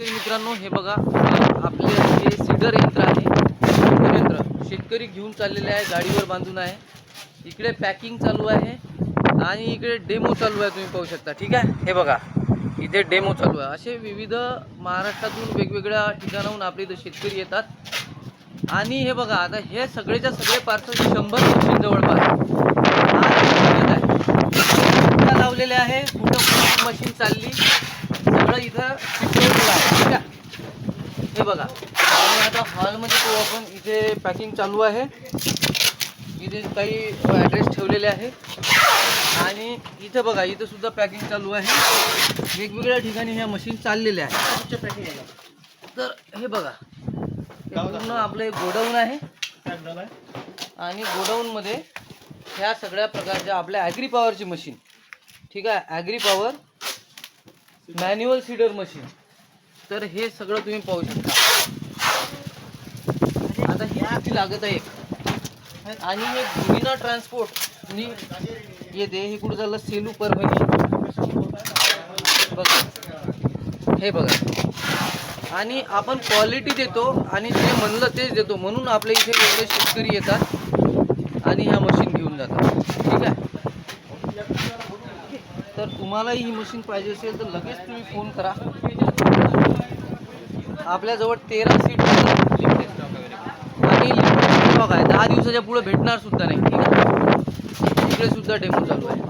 मित्रांनो हे बघा आपले जे सीडर यंत्र आहे. सीडर यंत्र. शेतकरी घेऊन चाललेले आहे गाडीवर बांधून आहे. इकडे पॅकिंग चालू आहे आणि इकडे डेमो चालू आहे तुम्ही पाहू शकता. ठीक आहे? हे बघा इथे डेमो चालू आहे. असे विविध महाराष्ट्रातून वेगवेगळ्या ठिकाणाहून आपले इथं शेतकरी येतात. आणि हे बघा आता हे सगळेच्या सगळे पार्सल शंभर मशीन जवळपास लावलेले आहे कुठं कुठं मशीन चालली सगळं इथं शिकवलेलं आहे ठीक आहे हे बघा. आणि आता हॉलमध्ये तो आपण इथे पॅकिंग चालू आहे. इथे काही ॲड्रेस ठेवलेले आहे. आणि इथं बघा इथं सुद्धा पॅकिंग चालू आहे. वेगवेगळ्या ठिकाणी ह्या मशीन चाललेल्या आहेत. तर हे बघा. पूर्ण आपलं एक गोडाऊन आहे. आणि गोडाऊनमध्ये ह्या सगळ्या प्रकारच्या आपल्या ॲग्री पॉवरची मशीन ठीक आहे? Agri power manual seeder machine तर हे सगळं तुम्ही पाहू शकता. आता ही किती लागत आहे आणि हे गुन्हा ट्रान्सपोर्ट नी येते. हे कुठं झालं? सेलू परभणी बघा. हे बघा. आणि आपण क्वालिटी देतो आणि जे म्हणलं तेच देतो. म्हणून आपल्या इथे एवढे शेतकरी येतात आणि ह्या मशीन घेऊन जातात ठीक आहे तर तुम्हालाही ही मशीन पाहिजे असेल तर लगेच तुम्ही फोन करा. आपल्याजवळ तेरा सीट आणि स्टॉक आहे दहा दिवसाच्या पुढे भेटणार सुद्धा नाही. ठीक आहे? इकडे सुद्धा डेमो चालू आहे.